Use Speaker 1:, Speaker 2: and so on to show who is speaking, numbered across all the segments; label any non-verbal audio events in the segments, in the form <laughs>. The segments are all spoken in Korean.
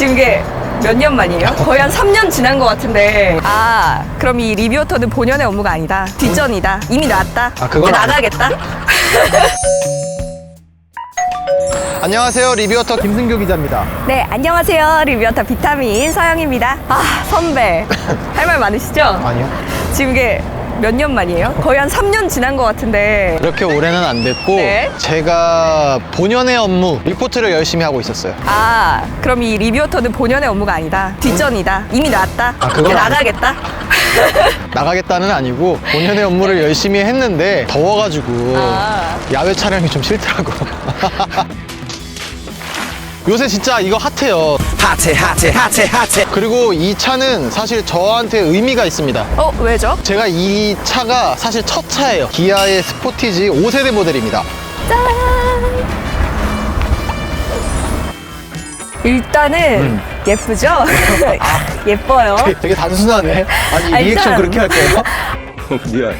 Speaker 1: 지금 이게 몇 년 만이에요? 거의 한 3년 지난 것 같은데. 아, 그럼 이 리뷰어터는 본연의 업무가 아니다. 뒷전이다. 이미 나왔다.
Speaker 2: 아, 그건
Speaker 1: 이제
Speaker 2: 아니-
Speaker 1: 나가겠다. <laughs>
Speaker 2: 안녕하세요 리뷰어터 김승규 기자입니다
Speaker 1: 네, 안녕하세요. 리뷰어터 비타민 서영입니다. 아, 선배. <laughs> 할 말 많으시죠?
Speaker 2: 아니요
Speaker 1: 지금 이게 몇 년 만이에요? 거의 한 3년 지난 것 같은데.
Speaker 2: 그렇게 오래는 안 됐고
Speaker 1: 네.
Speaker 2: 제가 본연의 업무 리포트를 열심히 하고 있었어요
Speaker 1: 아, 그럼 이 리뷰어터는 본연의 업무가 아니다. 뒷전이다. 이미 나왔다.
Speaker 2: 아, 그건
Speaker 1: 이제
Speaker 2: 아니-
Speaker 1: 나가겠다. <laughs>
Speaker 2: 나가겠다는 아니고 본연의 업무를 열심히 했는데 더워가지고
Speaker 1: 아.
Speaker 2: 야외 촬영이 좀 싫더라고 <laughs> 요새 진짜 이거 핫해요
Speaker 3: 핫해 핫해 핫해 핫해
Speaker 2: 그리고 이 차는 사실 저한테 의미가 있습니다
Speaker 1: 어, 왜죠?
Speaker 2: 제가 이 차가 사실 첫 차예요 기아의 스포티지 5세대 모델입니다
Speaker 1: 일단은
Speaker 2: 음.
Speaker 1: 예쁘죠? <laughs> 예뻐요.
Speaker 2: 되게 단순하네 아니
Speaker 1: 아,
Speaker 2: 리액션
Speaker 1: 일단-
Speaker 2: 그렇게 할 거예요? <laughs>
Speaker 3: 미안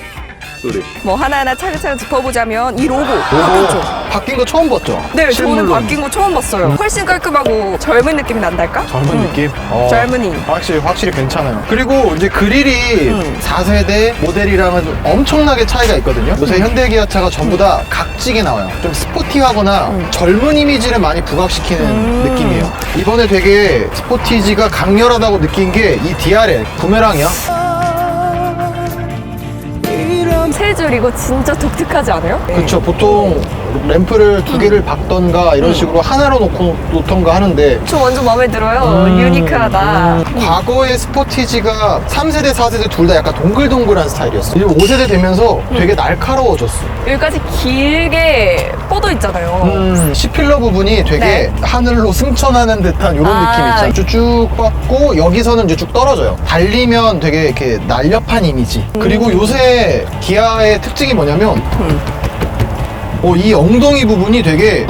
Speaker 3: 쏘리
Speaker 1: 뭐 하나하나 차근차근 짚어보자면 이 로고 바뀌었죠?
Speaker 2: 바뀐 거 처음 봤죠?
Speaker 1: 네, 저는
Speaker 2: 실물로.
Speaker 1: 바뀐 거 처음 봤어요. 훨씬 깔끔하고 젊은 느낌이 난달까?
Speaker 2: 젊은
Speaker 1: 음.
Speaker 2: 느낌? 어,
Speaker 1: 젊은이.
Speaker 2: 확실히, 확실히 괜찮아요. 그리고 이제 그릴이
Speaker 1: 음.
Speaker 2: 4세대 모델이랑은 좀 엄청나게 차이가 있거든요. 요새 현대 기아차가 전부 다 각지게 나와요. 좀 스포티하거나 젊은 이미지를 많이 부각시키는
Speaker 1: 음.
Speaker 2: 느낌이에요. 이번에 되게 스포티지가 강렬하다고 느낀 게 이 DRL, 부메랑이야.
Speaker 1: 세 줄이고 진짜 독특하지 않아요?
Speaker 2: 그쵸. 보통 램프를 두 개를 박던가 이런 식으로 하나로 놓고 놓던가 하는데
Speaker 1: 저 완전 마음에 들어요.
Speaker 2: 음.
Speaker 1: 유니크하다.
Speaker 2: 과거의 스포티지가 3세대, 4세대 둘 다 약간 동글동글한 스타일이었어. 그리고 5세대 되면서 되게 날카로워졌어.
Speaker 1: 여기까지 길게 뻗어 있잖아요.
Speaker 2: 음, C필러 부분이 되게
Speaker 1: 네.
Speaker 2: 하늘로 승천하는 듯한 이런
Speaker 1: 아.
Speaker 2: 느낌 있잖아. 쭉쭉 뻗고 여기서는 이제 쭉 떨어져요. 달리면 되게 이렇게 날렵한 이미지.
Speaker 1: 음.
Speaker 2: 그리고 요새 기아 의 특징이 뭐냐면 어, 이 엉덩이 부분이 되게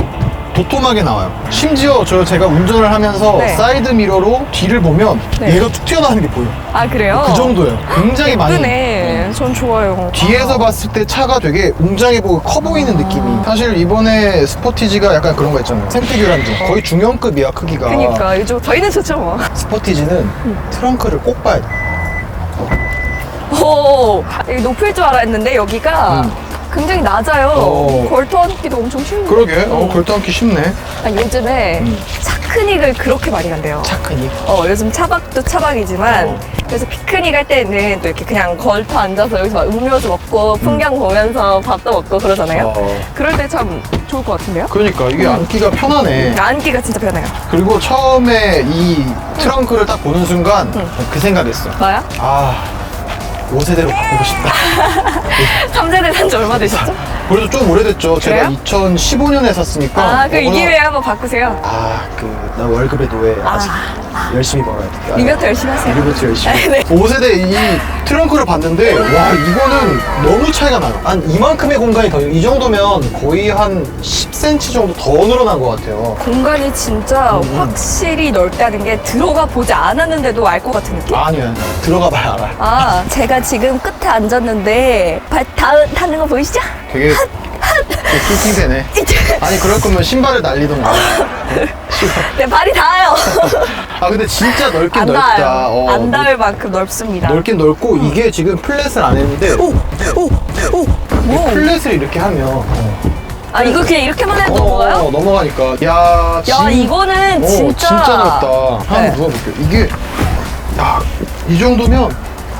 Speaker 2: 도톰하게 나와요. 심지어 저 제가 운전을 하면서
Speaker 1: 네.
Speaker 2: 사이드 미러로 뒤를 보면
Speaker 1: 네.
Speaker 2: 얘가 툭 튀어나오는 게 보여.
Speaker 1: 아, 그래요?
Speaker 2: 그 정도예요. 굉장히 많이.
Speaker 1: 예쁘네. 전 좋아요.
Speaker 2: 뒤에서
Speaker 1: 아.
Speaker 2: 봤을 때 차가 되게 웅장해 보고 커 보이는 느낌이 사실 이번에 스포티지가 약간 그런 거 있잖아요 생태교란주 거의 중형급이야 크기가
Speaker 1: 그니까 요즘 저희는 좋죠 뭐.
Speaker 2: 스포티지는 트렁크를 꼭 봐야 돼
Speaker 1: 오, 이게 높을 줄 알았는데 여기가
Speaker 2: 음.
Speaker 1: 굉장히 낮아요.
Speaker 2: 어.
Speaker 1: 걸터앉기도 엄청 쉬운
Speaker 2: 그러게 어,
Speaker 1: 음.
Speaker 2: 걸터앉기 쉽네
Speaker 1: 아, 요즘에
Speaker 2: 음.
Speaker 1: 차크닉을 그렇게 많이 간대요.
Speaker 2: 차크니
Speaker 1: 어, 요즘 차박도 차박이지만
Speaker 2: 어.
Speaker 1: 그래서 피크닉 할 때는 또 이렇게 그냥 걸터 앉아서 여기서 막 음료수 먹고 풍경 보면서 밥도 먹고 그러잖아요.
Speaker 2: 어.
Speaker 1: 그럴 때 참 좋을 것 같은데요?
Speaker 2: 그러니까 이게 앉기가 편하네
Speaker 1: 앉기가 진짜 편해요.
Speaker 2: 그리고 처음에 이 트렁크를 딱 보는 순간 그 생각했어
Speaker 1: 뭐야?
Speaker 2: 아 5세대로 바꾸고 싶다
Speaker 1: 3세대 산지 얼마 되셨죠?
Speaker 2: 그래도 좀 오래됐죠 제가
Speaker 1: 그래요?
Speaker 2: 2015년에 샀으니까
Speaker 1: 아, 그이
Speaker 2: 어,
Speaker 1: 기회에 한번 바꾸세요.
Speaker 2: 아, 그, 나 월급의 노예. 아직 열심히 벌어야 돼.
Speaker 1: 리뷰트 열심히 하세요.
Speaker 2: 리뷰트 열심히.
Speaker 1: 네.
Speaker 2: 5세대 이 트렁크를 봤는데, 와, 이거는 너무 차이가 나요. 한 이만큼의 공간이 더, 이 정도면 거의 한 10cm 정도 더 늘어난 것 같아요.
Speaker 1: 공간이 진짜
Speaker 2: 음.
Speaker 1: 확실히 넓다는 게 들어가 보지 않았는데도 알 것 같은 느낌?
Speaker 2: 아니야, 들어가 봐야 알아.
Speaker 1: 아, 제가 지금 끝에 앉았는데 발 닿, 닿는 거 보이시죠?
Speaker 2: 되게, 되게 킹킹대네. 아니, 그럴 거면 신발을 날리던가. <laughs>
Speaker 1: 네, 발이 닿아요. <laughs>
Speaker 2: 아, 근데 진짜 넓긴
Speaker 1: 안
Speaker 2: 넓다.
Speaker 1: 닿아요.
Speaker 2: 어,
Speaker 1: 안 닿을 만큼 넓습니다.
Speaker 2: 넓긴 넓고, 이게 지금 플랫을 안 했는데,
Speaker 1: 오, 오, 오. 뭐?
Speaker 2: 플랫을 이렇게 하면, 어,
Speaker 1: 아, 이거 그냥 이렇게만 해도 넘어가요?
Speaker 2: 어, 넘어가니까. 야,
Speaker 1: 야,
Speaker 2: 진-
Speaker 1: 이거는
Speaker 2: 오,
Speaker 1: 진짜.
Speaker 2: 진짜 넓다. 한번
Speaker 1: 네.
Speaker 2: 누워볼게요. 이게, 야, 이 정도면,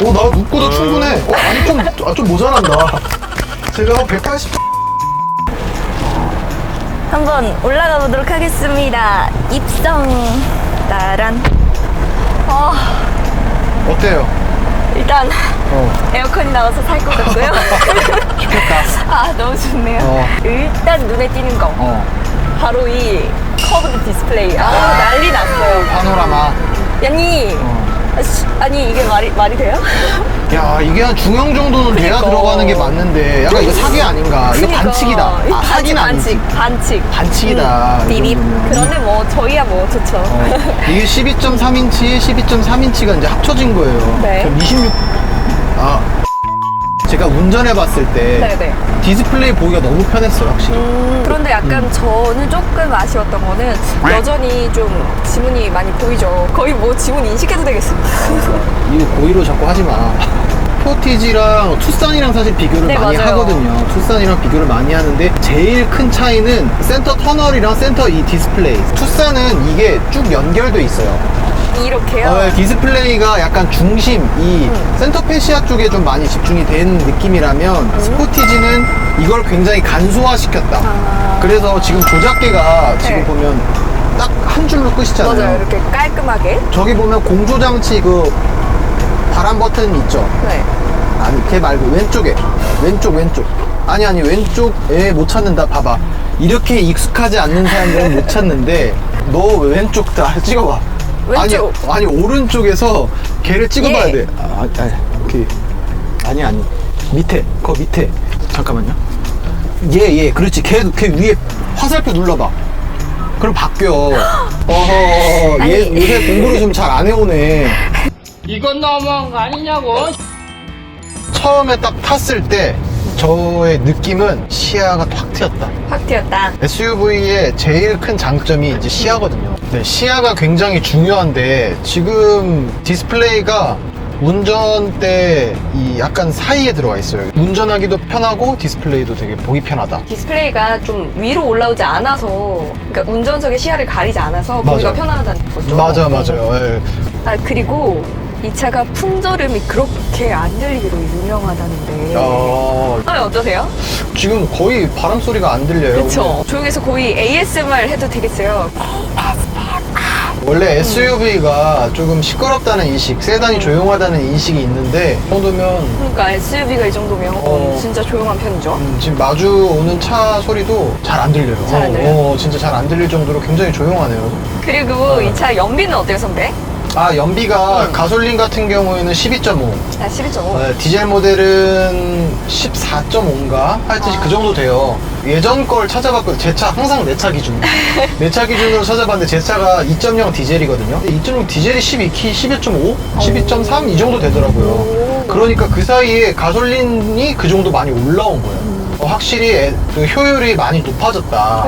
Speaker 2: 오, 나 눕고도 충분해. 어, 아니, 좀, 아, 좀 모자란다. 제가 한 180.
Speaker 1: 한번 올라가 보도록 하겠습니다. 입성. 따란. 어,
Speaker 2: 어때요?
Speaker 1: 일단
Speaker 2: 어,
Speaker 1: 에어컨이 나와서 살 것 같고요. <laughs>
Speaker 2: 좋겠다.
Speaker 1: 아, 너무 좋네요.
Speaker 2: 어.
Speaker 1: 일단 눈에 띄는 거.
Speaker 2: 어,
Speaker 1: 바로 이 커브드 디스플레이. 아, 난리 났어요.
Speaker 2: 파노라마.
Speaker 1: 아니,
Speaker 2: 어.
Speaker 1: 아, 씨, 아니 이게 말이 말이 돼요? <laughs>
Speaker 2: 야, 이게 한 중형 정도는 돼야
Speaker 1: 그니까.
Speaker 2: 들어가는 게 맞는데, 약간 이거 사기 아닌가? 이거
Speaker 1: 그러니까.
Speaker 2: 반칙이다.
Speaker 1: 이거
Speaker 2: 아, 사기는 아니지.
Speaker 1: 반칙, 반칙.
Speaker 2: 반칙이다.
Speaker 1: 음.
Speaker 2: 이 정도면.
Speaker 1: 그런데 뭐 저희야 뭐 좋죠.
Speaker 2: 어, <laughs> 이게 12.3인치, 12.3인치가 이제 합쳐진 거예요.
Speaker 1: 네.
Speaker 2: 그럼 26. 아. 제가 운전해 봤을 때
Speaker 1: 네네.
Speaker 2: 디스플레이 보기가 너무 편했어요, 확실히.
Speaker 1: 음, 그런데 약간 저는 조금 아쉬웠던 거는 여전히 좀 지문이 많이 보이죠. 거의 뭐 지문 인식해도 되겠습니다. <laughs>
Speaker 2: 이거 고의로 자꾸 하지 마. 포티지랑 투싼이랑 사실 비교를
Speaker 1: 네,
Speaker 2: 많이
Speaker 1: 맞아요.
Speaker 2: 하거든요. 투싼이랑 비교를 많이 하는데 제일 큰 차이는 센터 터널이랑 센터 이 디스플레이. 투싼은 이게 쭉 연결돼 있어요.
Speaker 1: 이렇게요.
Speaker 2: 어, 디스플레이가 약간 중심, 이
Speaker 1: 음.
Speaker 2: 센터 페시아 쪽에 좀 많이 집중이 된 느낌이라면
Speaker 1: 음.
Speaker 2: 스포티지는 이걸 굉장히 간소화시켰다.
Speaker 1: 아.
Speaker 2: 그래서 지금 조작계가 지금
Speaker 1: 네.
Speaker 2: 보면 딱 한 줄로 끝이잖아요.
Speaker 1: 맞아요. 이렇게 깔끔하게.
Speaker 2: 저기 보면 공조장치 그 바람 버튼 있죠?
Speaker 1: 네.
Speaker 2: 아니 걔 말고 왼쪽에 왼쪽 왼쪽 아니 아니 왼쪽에 못 찾는다 봐봐 이렇게 익숙하지 않는 사람들은 못 찾는데 너 왼쪽 다 <laughs> 찍어봐
Speaker 1: 왼쪽.
Speaker 2: 아니 아니 오른쪽에서 걔를 찍어봐야
Speaker 1: 예.
Speaker 2: 돼 아, 아니 오케이 아니 아니 밑에 거 밑에 잠깐만요 얘얘 그렇지 걔, 걔 위에 화살표 눌러봐 그럼 바뀌어 <gasps> 어허 얘
Speaker 1: 아니.
Speaker 2: 요새 공부를 좀 잘 안 해오네
Speaker 4: 이건 너무한 거 아니냐고.
Speaker 2: 처음에 딱 탔을 때 저의 느낌은 시야가 탁 트였다.
Speaker 1: 확 튀었다.
Speaker 2: SUV의 제일 큰 장점이 이제 시야거든요. 네, 시야가 굉장히 중요한데 지금 디스플레이가 운전대 이 약간 사이에 들어가 있어요. 운전하기도 편하고 디스플레이도 되게 보기 편하다.
Speaker 1: 디스플레이가 좀 위로 올라오지 않아서, 그러니까 운전석의 시야를 가리지 않아서 보기가
Speaker 2: 맞아.
Speaker 1: 편하다는 거죠.
Speaker 2: 맞아, 맞아요. 예.
Speaker 1: 아, 그리고 이 차가 풍절음이 그렇게 안 들리기로 유명하다는데.
Speaker 2: 어,
Speaker 1: 아, 어떠세요?
Speaker 2: 지금 거의 바람 소리가 안 들려요.
Speaker 1: 그쵸. 조용해서 거의 ASMR 해도 되겠어요.
Speaker 2: 원래 SUV가 조금 시끄럽다는 인식, 세단이 조용하다는 인식이 있는데 이 정도면
Speaker 1: 그러니까 SUV가 이 정도면
Speaker 2: 어.
Speaker 1: 진짜 조용한 편이죠.
Speaker 2: 음, 지금 마주 오는 차 소리도 잘 안 들려요.
Speaker 1: 잘안 들려요?
Speaker 2: 어, 어, 진짜 잘 안 들릴 정도로 굉장히 조용하네요.
Speaker 1: 그리고 이 차 연비는 어때요, 선배?
Speaker 2: 아, 연비가
Speaker 1: 음.
Speaker 2: 가솔린 같은 경우에는 12.5.
Speaker 1: 아, 12.5.
Speaker 2: 어, 디젤 모델은 14.5인가? 하여튼
Speaker 1: 아.
Speaker 2: 그 정도 돼요. 예전 걸 찾아봤거든요. 제 차, 항상 내 차 기준. <laughs> 내 차 기준으로 찾아봤는데 제 차가 2.0 디젤이거든요. 2.0 디젤이 12키, 12.5? 12.3? 이 정도 되더라고요.
Speaker 1: 오.
Speaker 2: 그러니까 그 사이에 가솔린이 그 정도 많이 올라온 거예요.
Speaker 1: 음.
Speaker 2: 어, 확실히 애- 그 효율이 많이 높아졌다.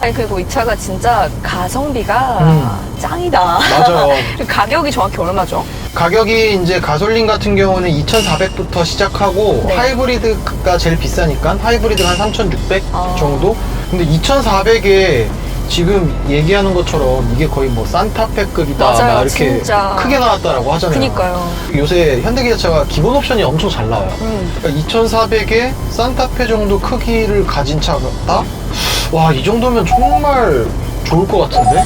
Speaker 1: 아니 그리고 이 차가 진짜 가성비가
Speaker 2: 음.
Speaker 1: 짱이다.
Speaker 2: 맞아요. <laughs>
Speaker 1: 가격이 정확히 얼마죠?
Speaker 2: 가격이 이제 가솔린 같은 경우는 2,400부터 시작하고
Speaker 1: 네.
Speaker 2: 하이브리드가 제일 비싸니까 하이브리드가 한3,600
Speaker 1: 아.
Speaker 2: 정도? 근데 2,400에 지금 얘기하는 것처럼 이게 거의 뭐 산타페급이다
Speaker 1: 맞아요,
Speaker 2: 막 이렇게
Speaker 1: 진짜.
Speaker 2: 크게 나왔다라고 하잖아요.
Speaker 1: 그니까요.
Speaker 2: 요새 현대기아차가 기본 옵션이 엄청 잘 나와요.
Speaker 1: 음.
Speaker 2: 그러니까 2,400에 산타페 정도 크기를 가진 차다? 와, 이 정도면 정말 좋을 것 같은데?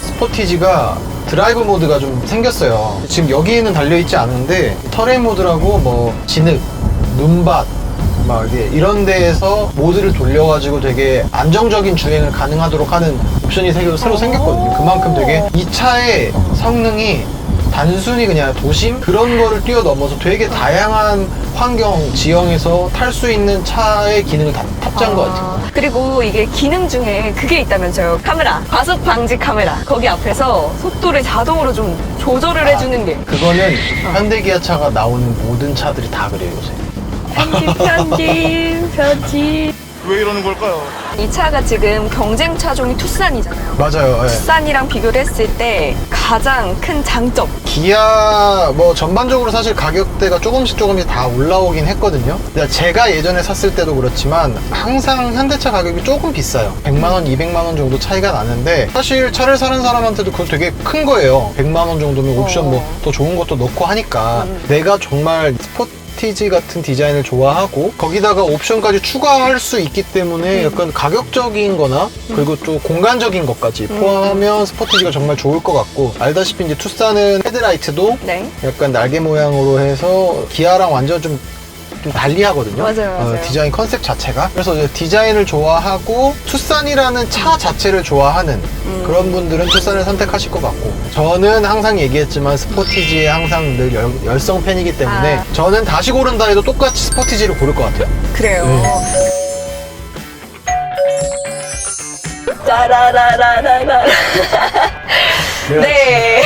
Speaker 2: 스포티지가 드라이브 모드가 좀 생겼어요. 지금 여기에는 달려있지 않은데, 터레인 모드라고 뭐, 진흙, 눈밭, 막 이런 데에서 모드를 돌려가지고 되게 안정적인 주행을 가능하도록 하는 옵션이 새로, 새로 생겼거든요. 그만큼 되게 이 차의 성능이 단순히 그냥 도심 그런 거를 뛰어넘어서 되게 다양한 환경 지형에서 탈 수 있는 차의 기능을 다 탑재한 것 같아요.
Speaker 1: 아, 그리고 이게 기능 중에 그게 있다면서요. 카메라. 과속 방지 카메라. 거기 앞에서 속도를 자동으로 좀 조절을 해주는 게.
Speaker 2: 그거는 현대기아차가 나오는 모든 차들이 다 그래요 요새.
Speaker 1: 편집, 편집, 편집.
Speaker 5: 왜 이러는 걸까요?
Speaker 1: 이 차가 지금 경쟁 차종이 투싼이잖아요.
Speaker 2: 맞아요. 예.
Speaker 1: 투싼이랑 비교를 했을 때 가장 큰 장점.
Speaker 2: 기아 뭐 전반적으로 사실 가격대가 조금씩 조금씩 다 올라오긴 했거든요. 근데 제가 예전에 샀을 때도 그렇지만 항상 현대차 가격이 조금 비싸요. 100만 원, 200만 원 정도 차이가 나는데 사실 차를 사는 사람한테도 그거 되게 큰 거예요. 100만 원 정도면 옵션
Speaker 1: 어.
Speaker 2: 뭐 더 좋은 것도 넣고 하니까 내가 정말 스포 티지 같은 디자인을 좋아하고 거기다가 옵션까지 추가할 수 있기 때문에 약간 가격적인 거나 그리고 또 공간적인 것까지 포함하면 스포티지가 정말 좋을 것 같고 알다시피 이제 투싼은 헤드라이트도
Speaker 1: 네.
Speaker 2: 약간 날개 모양으로 해서 기아랑 완전 좀, 좀 달리 하거든요.
Speaker 1: 맞아요,
Speaker 2: 어,
Speaker 1: 맞아요.
Speaker 2: 디자인 컨셉 자체가. 그래서 이제 디자인을 좋아하고 투싼이라는 차 자체를 좋아하는
Speaker 1: 음.
Speaker 2: 그런 분들은 투싼을 선택하실 것 같고 저는 항상 얘기했지만 스포티지에 항상 늘 열, 열성 팬이기 때문에
Speaker 1: 아.
Speaker 2: 저는 다시 고른다 해도 똑같이 스포티지를 고를 것 같아요.
Speaker 1: 그래요.
Speaker 2: 네.
Speaker 1: 짜라라라라라. <laughs> 네.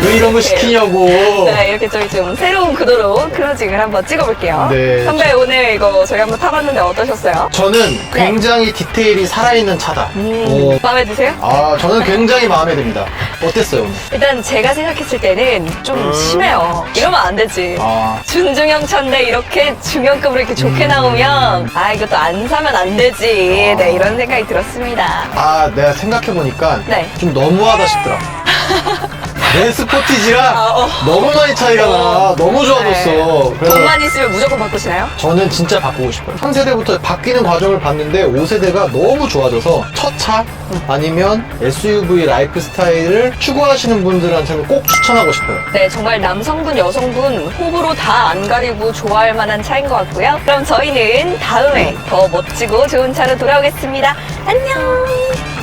Speaker 2: 왜 이런 거 시키냐고.
Speaker 1: 네, 이렇게 저희 좀 새로운 구도로 크루징을 한번 찍어볼게요.
Speaker 2: 네.
Speaker 1: 선배 오늘 이거 저희 한번 타봤는데 어떠셨어요?
Speaker 2: 저는 굉장히 디테일이 살아있는 차다.
Speaker 1: 음,
Speaker 2: 어,
Speaker 1: 마음에 드세요?
Speaker 2: 아, 저는 굉장히 마음에 듭니다. 어땠어요, 오늘?
Speaker 1: 일단 제가 생각했을 때는 좀 심해요. 이러면 안 되지.
Speaker 2: 아,
Speaker 1: 준중형 차인데 이렇게 중형급으로 이렇게 좋게 나오면 아 이것도 안 사면 안 되지. 네 이런 생각이 들었습니다.
Speaker 2: 아, 내가 생각해보니까
Speaker 1: 네.
Speaker 2: 좀 너무하다 싶더라. <laughs> 내 스포티지랑
Speaker 1: 아, 어.
Speaker 2: 너무 많이 차이가 나. 너무 좋아졌어.
Speaker 1: 네.
Speaker 2: 그래서
Speaker 1: 돈만 있으면 무조건 바꾸시나요?
Speaker 2: 저는 진짜 바꾸고 싶어요. 3세대부터 바뀌는 과정을 봤는데 5세대가 너무 좋아져서 첫 차 아니면 SUV 라이프 스타일을 추구하시는 분들한테는 꼭 추천하고 싶어요.
Speaker 1: 네 정말 남성분 여성분 호불호 다 안 가리고 좋아할 만한 차인 것 같고요. 그럼 저희는 다음에 더 멋지고 좋은 차로 돌아오겠습니다. 안녕.